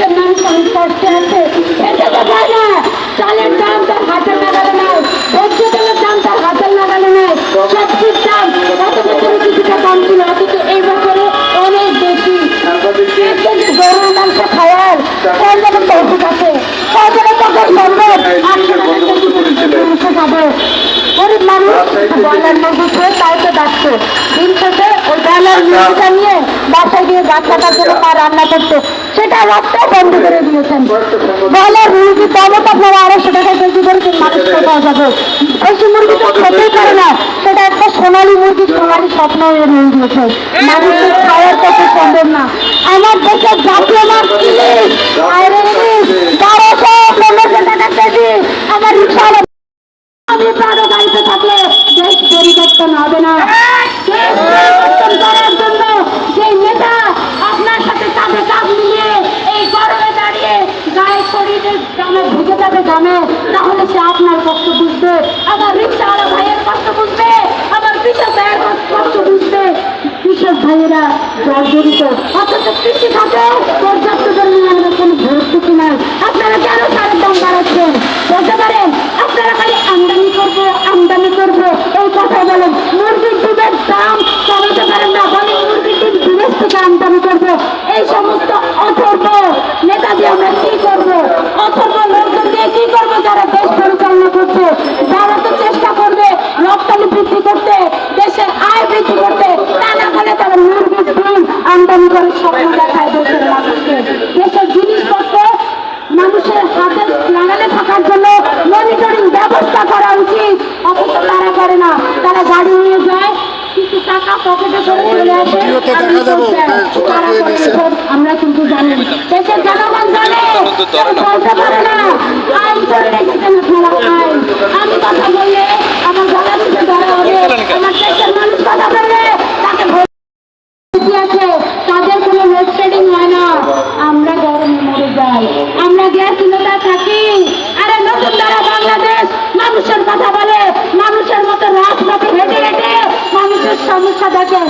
দেশের মানুষ অনেক কষ্টে আছে। খেতে তো পায় না? চালের দাম তার হাতের নাগালে নাই। ভোজ্য তেলের দাম তার হাতের নাগালে নাই। সবজির দাম গত বছরে কিছুটা কম ছিল অথচ এই বছরে অনেক বেশি। গরুর মাংস খাওয়ার কোন জায়গায় তৌফিক আছে কোন জায়গায় সম্ভব আটশো মাংস খাব গরিব মানুষ ব্রয়লার মুরগি খেয়ে তাই তো ডাকছে। দিন শেষে ওই ব্রয়লার মুরগিটা নিয়ে কাটার জন্য মা রান্না করতে। সেটা রাস্তাও বন্ধ করে দিয়েছেন। বলে মুরগির দামও তো আপনারা আড়াইশো টাকা কেজি করে মানুষ কোথাও যাবে। দেশি মুরগি তো খেতেই পারে না। সেটা একটা সোনালি মুরগি সোনালি স্বপ্ন হয়ে রয়ে গিয়েছে। মানুষের খাওয়ার কত সম্ভব না। যাবে গ্রামে তাহলে সে আপনার কষ্ট বুঝবে আমার রিক্সাওয়ালা ভাইয়ের কষ্ট বুঝবে আমার কৃষক ভাইয়ের কষ্ট বুঝবে। কৃষক ভাইয়েরা জর্জরিত, অথচ কৃষি খাতে পর্যাপ্ত পরিমাণে কোনো ভর্তুকি নাই। আপনারা কেন সারের দাম বাড়াচ্ছেন? বলতে পারেন, আপনারা খালি আমদানি করব আমদানি করব, এই কথা বলেন। মুরগির দুধের দাম কমাতে পারেন না বলেন মুরগির দুধ বিদেশ থেকে আমদানি করব। এই সমস্ত আমদানি করে স্বপ্ন দেখায় দেশের মানুষকে। দেশের জিনিসপত্র মানুষের হাতে লাগালে থাকার জন্য মনিটরিং ব্যবস্থা করা উচিত। অথচ তারা করে না। তারা গাড়ি নিয়ে যায় কিছু টাকা পকেটে করে চলে আসে আমরা কিন্তু জানি। দেশের জনগণ জানে কেউ বলতে পারে না। আইন করে রেখেছেন আপনারা। আইন। আমি কথা বললে আমার গলা গ্যাসহীনতা থাকি। আরে নতুন দ্বারা বাংলাদেশ, মানুষের কথা বলে, মানুষের মতো রাজপথে হেঁটে হেঁটে মানুষের সমস্যা দেখে।